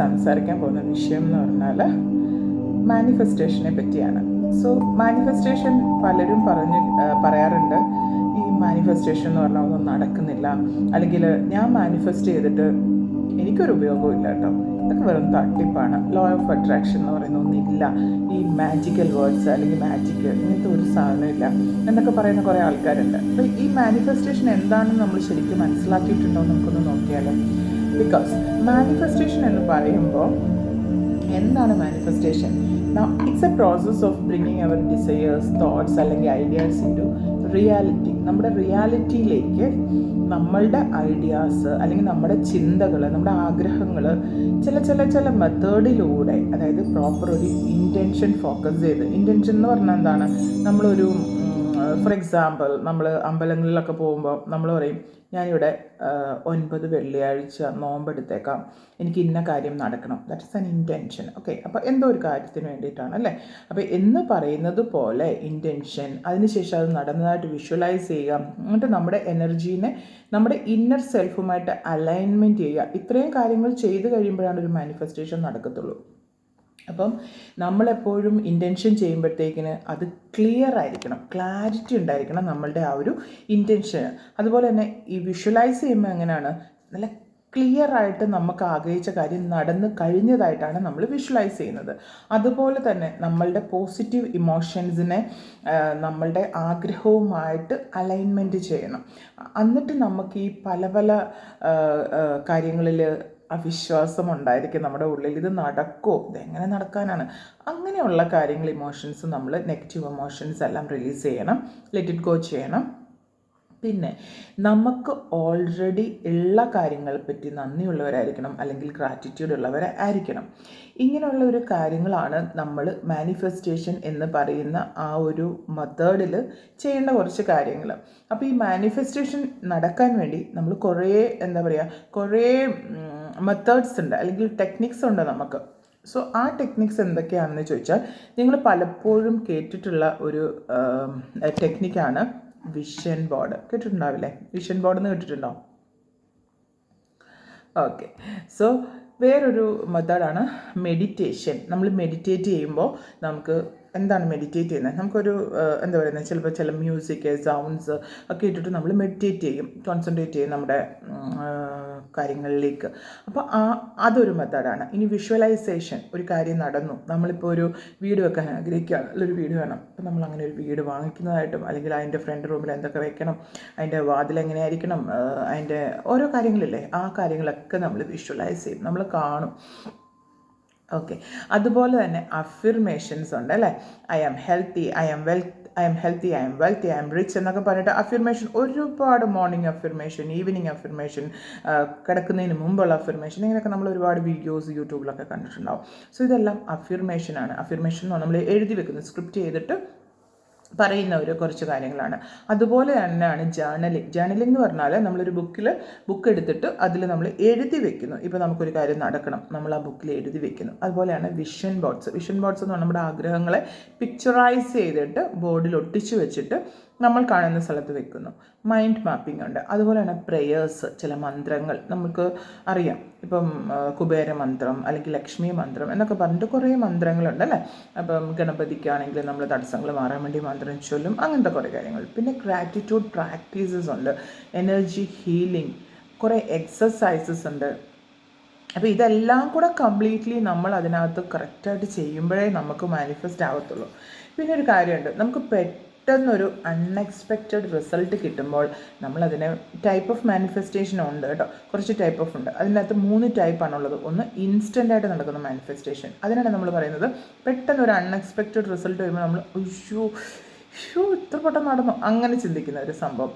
സംസാരിക്കാൻ പോകുന്ന വിഷയം എന്ന് പറഞ്ഞാൽ മാനിഫെസ്റ്റേഷനെ പറ്റിയാണ്. സോ മാനിഫെസ്റ്റേഷൻ പലരും പറഞ്ഞ് പറയാറുണ്ട്. ഈ മാനിഫെസ്റ്റേഷൻ എന്ന് പറഞ്ഞാൽ ഒന്നും നടക്കുന്നില്ല. അല്ലെങ്കിൽ ഞാൻ മാനിഫെസ്റ്റ് ചെയ്തിട്ട് എനിക്കൊരു ഉപയോഗവും ഇല്ല കേട്ടോ. ഇതൊക്കെ വെറും തട്ടിപ്പാണ്. ലോ ഓഫ് അട്രാക്ഷൻ എന്ന് പറയുന്ന ഒന്നില്ല. ഈ മാജിക്കൽ വേർഡ്സ് അല്ലെങ്കിൽ മാജിക് ഇങ്ങനത്തെ ഒരു സാധനമില്ല എന്നൊക്കെ പറയുന്ന കുറേ ആൾക്കാരുണ്ട്. അപ്പോൾ ഈ മാനിഫെസ്റ്റേഷൻ എന്താണെന്ന് നമ്മൾ ശരിക്കും മനസ്സിലാക്കിയിട്ടുണ്ടോ നമുക്കൊന്ന് നോക്കിയാലോ. ബിക്കോസ് മാനിഫെസ്റ്റേഷൻ എന്ന് പറയുമ്പോൾ എന്താണ് manifestation it's a process of bringing our desires thoughts അല്ലെങ്കിൽ ഐഡിയാസ് ഇൻ ടു റിയാലിറ്റി നമ്മുടെ റിയാലിറ്റിയിലേക്ക് നമ്മളുടെ ഐഡിയാസ് അല്ലെങ്കിൽ നമ്മുടെ ചിന്തകൾ നമ്മുടെ ആഗ്രഹങ്ങൾ ചില ചില ചില മെത്തേഡിലൂടെ അതായത് പ്രോപ്പർ ഒരു ഇന്റൻഷൻ ഫോക്കസ് ചെയ്ത്. ഇന്റൻഷൻ എന്ന് പറഞ്ഞാൽ എന്താണ്? നമ്മളൊരു ഫോർ എക്സാമ്പിൾ നമ്മൾ അമ്പലങ്ങളിലൊക്കെ പോകുമ്പോൾ നമ്മൾ പറയും ഞാനിവിടെ ഒൻപത് വെള്ളിയാഴ്ച നോമ്പെടുത്തേക്കാം. എനിക്ക് ഇന്ന കാര്യം നടക്കണം. That is an intention okay അപ്പോൾ എന്തോ ഒരു കാര്യത്തിന് വേണ്ടിയിട്ടാണ് അല്ലേ? അപ്പോൾ എന്ന് പറയുന്നത് പോലെ ഇന്റൻഷൻ അതിനുശേഷം അത് നടന്നതായിട്ട് വിഷ്വലൈസ് ചെയ്യുക. എന്നിട്ട് നമ്മുടെ എനർജീനെ നമ്മുടെ ഇന്നർ സെൽഫുമായിട്ട് അലൈൻമെന്റ് ചെയ്യുക. ഇത്രയും കാര്യങ്ങൾ ചെയ്ത് കഴിയുമ്പോഴാണ് ഒരു മാനിഫെസ്റ്റേഷൻ നടക്കത്തുള്ളൂ. അപ്പം നമ്മളെപ്പോഴും ഇന്റൻഷൻ ചെയ്യുമ്പോഴത്തേക്കിന് അത് ക്ലിയർ ആയിരിക്കണം. ക്ലാരിറ്റി ഉണ്ടായിരിക്കണം നമ്മളുടെ ആ ഒരു ഇന്റൻഷൻ അതുപോലെ തന്നെ ഈ വിഷ്വലൈസ് ചെയ്യുമ്പോൾ എങ്ങനെയാണ്? നല്ല ക്ലിയർ ആയിട്ട് നമുക്ക് ആഗ്രഹിച്ച കാര്യം നടന്നു കഴിഞ്ഞതായിട്ടാണ് നമ്മൾ വിഷ്വലൈസ് ചെയ്യുന്നത്. അതുപോലെ തന്നെ നമ്മളുടെ പോസിറ്റീവ് ഇമോഷൻസിനെ നമ്മളുടെ ആഗ്രഹവുമായിട്ട് അലൈൻമെന്റ് ചെയ്യണം. എന്നിട്ട് നമുക്ക് ഈ പല പല കാര്യങ്ങളിൽ അവിശ്വാസം ഉണ്ടായിരിക്കും നമ്മുടെ ഉള്ളിൽ. ഇത് നടക്കുമോ ഇതെങ്ങനെ നടക്കാനാണ്? അങ്ങനെയുള്ള കാര്യങ്ങൾ ഇമോഷൻസ് നമ്മൾ നെഗറ്റീവ് ഇമോഷൻസ് എല്ലാം റിലീസ് ചെയ്യണം. ലെറ്റ് ഇറ്റ് ഗോ ചെയ്യണം. പിന്നെ നമുക്ക് ഓൾറെഡി ഉള്ള കാര്യങ്ങളെ പറ്റി നന്ദിയുള്ളവരായിരിക്കണം അല്ലെങ്കിൽ ഗ്രാറ്റിറ്റ്യൂഡ് ഉള്ളവരായിരിക്കണം. ഇങ്ങനെയുള്ള ഒരു കാര്യങ്ങളാണ് നമ്മൾ മാനിഫെസ്റ്റേഷൻ എന്ന് പറയുന്ന ആ ഒരു മെത്തേഡിൽ ചെയ്യേണ്ട കുറച്ച് കാര്യങ്ങൾ. അപ്പോൾ ഈ മാനിഫെസ്റ്റേഷൻ നടക്കാൻ വേണ്ടി നമ്മൾ കുറേ എന്താ പറയുക കുറേ മെത്തേഡ്സ് ഉണ്ട് അല്ലെങ്കിൽ ടെക്നിക്സ് ഉണ്ട് നമുക്ക്. സോ ആ ടെക്നിക്സ് എന്തൊക്കെയാണെന്ന് ചോദിച്ചാൽ നിങ്ങൾ പലപ്പോഴും കേട്ടിട്ടുള്ള ഒരു ടെക്നിക്കാണ് വിഷൻ ബോർഡ് കേട്ടിട്ടുണ്ടാവില്ലേ? വിഷൻ ബോർഡ് എന്ന് കേട്ടിട്ടുണ്ടോ? ഓക്കെ സോ വേറൊരു മെത്തേഡാണ് മെഡിറ്റേഷൻ നമ്മൾ മെഡിറ്റേറ്റ് ചെയ്യുമ്പോൾ നമുക്ക് എന്താണ് മെഡിറ്റേറ്റ് ചെയ്യുന്നത്? നമുക്കൊരു എന്താ പറയുന്നത് ചിലപ്പോൾ ചില മ്യൂസിക് സൗണ്ട്സ് ഒക്കെ ഇട്ടിട്ട് നമ്മൾ മെഡിറ്റേറ്റ് ചെയ്യും. കോൺസെൻട്രേറ്റ് ചെയ്യും നമ്മുടെ കാര്യങ്ങളിലേക്ക്. അപ്പോൾ ആ അതൊരു മെത്തേഡാണ്. ഇനി വിഷ്വലൈസേഷൻ ഒരു കാര്യം നടന്നു. നമ്മളിപ്പോൾ ഒരു വീട് വെക്കാൻ ആഗ്രഹിക്കുകയാണ് ഒരു വീട് വേണം. അപ്പോൾ നമ്മൾ അങ്ങനെ ഒരു വീട് വാങ്ങിക്കുന്നതായിട്ടും അല്ലെങ്കിൽ അതിന്റെ ഫ്രണ്ട് റൂമിൽ എന്തൊക്കെ വെക്കണം അതിന്റെ വാതിൽ എങ്ങനെയായിരിക്കണം അതിന്റെ ഓരോ കാര്യങ്ങളില്ലേ ആ കാര്യങ്ങളൊക്കെ നമ്മൾ വിഷ്വലൈസ് ചെയ്യും. നമ്മൾ കാണും. ഓക്കെ അതുപോലെ തന്നെ അഫിർമേഷൻസ് ഉണ്ട് അല്ലേ? I am healthy I am wealth I am healthy I am wealthy I am rich എന്നൊക്കെ പറഞ്ഞിട്ട് അഫിർമേഷൻ ഒരുപാട് മോർണിംഗ് അഫിർമേഷൻ ഈവനിങ് അഫിർമേഷൻ കിടക്കുന്നതിന് മുമ്പുള്ള അഫിർമേഷൻ ഇങ്ങനെയൊക്കെ നമ്മൾ ഒരുപാട് വീഡിയോസ് യൂട്യൂബിലൊക്കെ കണ്ടിട്ടുണ്ടാവും. സോ ഇതെല്ലാം അഫിർമേഷനാണ് അഫിർമേഷൻ നമ്മൾ എഴുതി വെക്കുന്നത് സ്ക്രിപ്റ്റ് ചെയ്തിട്ട് പറയുന്ന ഒരു കുറച്ച് കാര്യങ്ങളാണ്. അതുപോലെ തന്നെയാണ് ജേർണലിംഗ് ജേർണലിംഗ് എന്ന് പറഞ്ഞാൽ നമ്മളൊരു ബുക്കിൽ ബുക്ക് എടുത്തിട്ട് അതിൽ നമ്മൾ എഴുതി വെക്കുന്നു. ഇപ്പോൾ നമുക്കൊരു കാര്യം നടക്കണം. നമ്മൾ ആ ബുക്കിൽ എഴുതി വെക്കുന്നു. അതുപോലെയാണ് വിഷൻ ബോർഡ്സ് വിഷൻ ബോർഡ്സ് എന്ന് പറഞ്ഞാൽ നമ്മുടെ ആഗ്രഹങ്ങളെ പിക്ചറൈസ് ചെയ്തിട്ട് ബോർഡിൽ ഒട്ടിച്ചു വെച്ചിട്ട് നമ്മൾ കാണുന്ന സ്ഥലത്ത് വെക്കുന്നു മൈൻഡ് മാപ്പിംഗ് ഉണ്ട്. അതുപോലെയാണ് പ്രേയേഴ്സ് ചില മന്ത്രങ്ങൾ നമുക്ക് അറിയാം. ഇപ്പം കുബേര മന്ത്രം അല്ലെങ്കിൽ ലക്ഷ്മി മന്ത്രം എന്നൊക്കെ പറഞ്ഞിട്ട് കുറേ മന്ത്രങ്ങളുണ്ട് അല്ലേ? അപ്പം ഗണപതിക്കാണെങ്കിൽ നമ്മൾ തടസ്സങ്ങൾ മാറാൻ വേണ്ടി മന്ത്രം ചൊല്ലും അങ്ങനത്തെ കുറേ കാര്യങ്ങൾ. പിന്നെ ഗ്രാറ്റിറ്റ്യൂഡ് പ്രാക്ടീസസ് ഉണ്ട്. എനർജി ഹീലിംഗ് കുറേ എക്സസൈസസ് ഉണ്ട്. അപ്പോൾ ഇതെല്ലാം കൂടെ കംപ്ലീറ്റ്ലി നമ്മൾ അതിനകത്ത് കറക്റ്റായിട്ട് ചെയ്യുമ്പോഴേ നമുക്ക് മാനിഫെസ്റ്റ് ആവത്തുള്ളൂ. പിന്നെ ഒരു കാര്യമുണ്ട്. നമുക്ക് പെട്ടെന്നൊരു അൺഎക്സ്പെക്റ്റഡ് റിസൾട്ട് കിട്ടുമ്പോൾ നമ്മളതിനെ ടൈപ്പ് ഓഫ് മാനിഫെസ്റ്റേഷൻ ഉണ്ട് കേട്ടോ. കുറച്ച് ടൈപ്പ് ഓഫ് ഉണ്ട്. അതിനകത്ത് മൂന്ന് ടൈപ്പാണുള്ളത് ഒന്ന് ഇൻസ്റ്റന്റ് ആയിട്ട് നടക്കുന്ന മാനിഫെസ്റ്റേഷൻ അതിനാണ് നമ്മൾ പറയുന്നത് പെട്ടെന്ന് ഒരു അൺഎക്സ്പെക്റ്റഡ് റിസൾട്ട് വരുമ്പോൾ നമ്മൾ ഉഷ്യൂ ഷൂ ഇത്ര പെട്ടെന്ന് നടന്നു? അങ്ങനെ ചിന്തിക്കുന്ന ഒരു സംഭവം.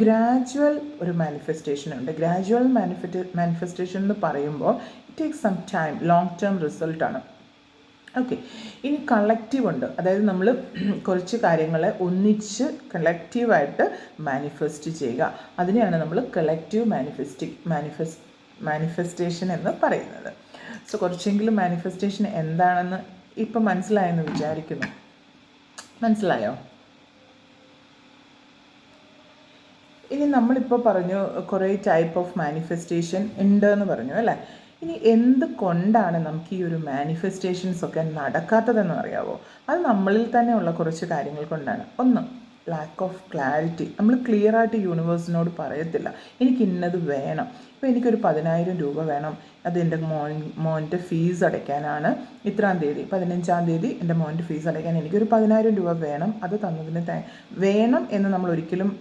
ഗ്രാജുവൽ ഒരു മാനിഫെസ്റ്റേഷൻ ഉണ്ട്. ഗ്രാജുവൽ മാനിഫെറ്റ് മാനിഫെസ്റ്റേഷൻ എന്ന് പറയുമ്പോൾ it takes some time long term റിസൾട്ടാണ് ഓക്കെ ഇനി കളക്റ്റീവ് ഉണ്ട്. അതായത് നമ്മൾ കുറച്ച് കാര്യങ്ങളെ ഒന്നിച്ച് കളക്റ്റീവായിട്ട് മാനിഫെസ്റ്റ് ചെയ്യുക. അതിനെയാണ് നമ്മൾ കളക്റ്റീവ് മാനിഫെസ്റ്റി മാനിഫെസ് മാനിഫെസ്റ്റേഷൻ എന്ന് പറയുന്നത്. സോ കുറച്ചെങ്കിലും മാനിഫെസ്റ്റേഷൻ എന്താണെന്ന് ഇപ്പം മനസ്സിലായെന്ന് വിചാരിക്കുന്നു. മനസ്സിലായോ? ഇനി നമ്മളിപ്പോൾ പറഞ്ഞു കുറേ ടൈപ്പ് ഓഫ് മാനിഫെസ്റ്റേഷൻ ഉണ്ട് എന്ന് പറഞ്ഞു അല്ലേ? ഇനി എന്ത് കൊണ്ടാണ് നമുക്ക് ഈ ഒരു മാനിഫെസ്റ്റേഷൻസ് ഒക്കെ നടക്കാത്തതെന്ന് അറിയാവോ? അത് നമ്മളിൽ തന്നെ ഉള്ള കുറച്ച് കാര്യങ്ങൾ കൊണ്ടാണ്. ഒന്ന് ലാക്ക് ഓഫ് ക്ലാരിറ്റി നമ്മൾ ക്ലിയർ ആയിട്ട് യൂണിവേഴ്സിനോട് പറയത്തില്ല. എനിക്ക് ഇന്നത് വേണം. ഇപ്പോൾ എനിക്കൊരു പതിനായിരം രൂപ വേണം. അത് എന്റെ മോൻ മോന്റെ ഫീസ് അടയ്ക്കാനാണ് ഇത്രാം തീയതി. പതിനഞ്ചാം തീയതി എന്റെ മോന്റെ ഫീസ് അടയ്ക്കാൻ എനിക്കൊരു പതിനായിരം രൂപ വേണം. അത് തന്നതിന് വേണം എന്ന് നമ്മൾ ഒരിക്കലും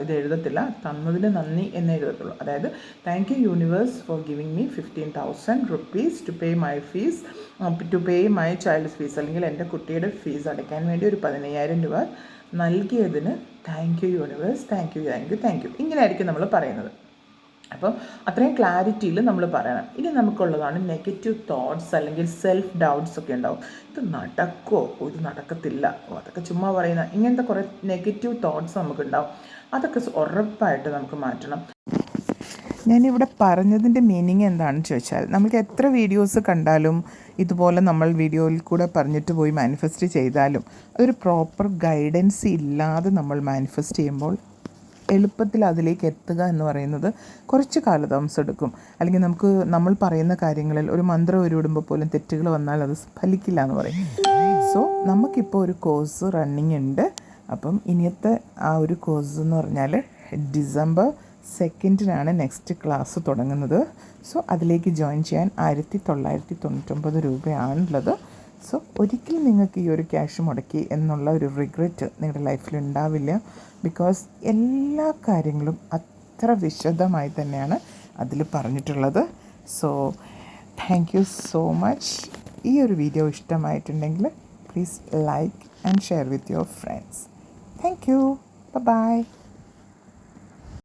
ഇത് എഴുതത്തില്ല. തന്നതിന് നന്ദി എന്ന് എഴുതത്തുള്ളൂ. അതായത് thank you universe for giving me fifteen thousand rupees to pay my fees to pay my child fees അല്ലെങ്കിൽ എന്റെ കുട്ടിയുടെ ഫീസ് അടയ്ക്കാൻ വേണ്ടി ഒരു പതിനയ്യായിരം രൂപ നൽകിയതിന് thank you universe thank you thank you thank you ഇങ്ങനെയായിരിക്കും നമ്മൾ പറയുന്നത്. അപ്പം അത്രയും ക്ലാരിറ്റിയിൽ നമ്മൾ പറയണം. ഇനി നമുക്കുള്ളതാണ് നെഗറ്റീവ് തോട്ട്സ് അല്ലെങ്കിൽ സെൽഫ് ഡൗട്ട്സ് ഒക്കെ ഉണ്ടാവും. ഇത് നടക്കുമോ ഇത് നടക്കത്തില്ല. ഓ അതൊക്കെ ചുമ്മാ പറയുന്ന ഇങ്ങനത്തെ കുറേ നെഗറ്റീവ് തോട്ട്സ് നമുക്കുണ്ടാവും. അതൊക്കെ ഉറപ്പായിട്ട് നമുക്ക് മാറ്റണം. ഞാനിവിടെ പറഞ്ഞതിന്റെ മീനിങ് എന്താണെന്ന് ചോദിച്ചാൽ നമുക്ക് എത്ര വീഡിയോസ് കണ്ടാലും ഇതുപോലെ നമ്മൾ വീഡിയോയിൽ കൂടെ പറഞ്ഞിട്ട് പോയി മാനിഫെസ്റ്റ് ചെയ്താലും അതൊരു പ്രോപ്പർ ഗൈഡൻസ് ഇല്ലാതെ നമ്മൾ മാനിഫെസ്റ്റ് ചെയ്യുമ്പോൾ എളുപ്പത്തിൽ അതിലേക്ക് എത്തുക എന്ന് പറയുന്നത് കുറച്ച് കാലതാമസം എടുക്കും. അല്ലെങ്കിൽ നമുക്ക് നമ്മൾ പറയുന്ന കാര്യങ്ങളിൽ ഒരു മന്ത്രം ഉരുവിടുമ്പോൾ പോലും തെറ്റുകൾ വന്നാൽ അത് ഫലിക്കില്ല എന്ന് പറയും. സോ നമുക്കിപ്പോൾ ഒരു കോഴ്സ് റണ്ണിങ് ഉണ്ട്. അപ്പം ഇനിയത്തെ ആ ഒരു കോഴ്സ് എന്ന് പറഞ്ഞാൽ ഡിസംബർ സെക്കൻഡിനാണ് നെക്സ്റ്റ് ക്ലാസ് തുടങ്ങുന്നത്. സോ അതിലേക്ക് ജോയിൻ ചെയ്യാൻ ആയിരത്തി തൊള്ളായിരത്തി തൊണ്ണൂറ്റൊമ്പത് രൂപയാണുള്ളത്. സോ ഒരിക്കലും നിങ്ങൾക്ക് ഈ ഒരു ക്യാഷ് മുടക്കി എന്നുള്ള ഒരു റിഗ്രറ്റ് നിങ്ങളുടെ ലൈഫിൽ ഉണ്ടാവില്ല. ബിക്കോസ് എല്ലാ കാര്യങ്ങളും അത്ര വിശദമായി തന്നെയാണ് അതിൽ പറഞ്ഞിട്ടുള്ളത്. So thank you so much ഈ ഒരു വീഡിയോ ഇഷ്ടമായിട്ടുണ്ടെങ്കിൽ please like and share with your friends thank you bye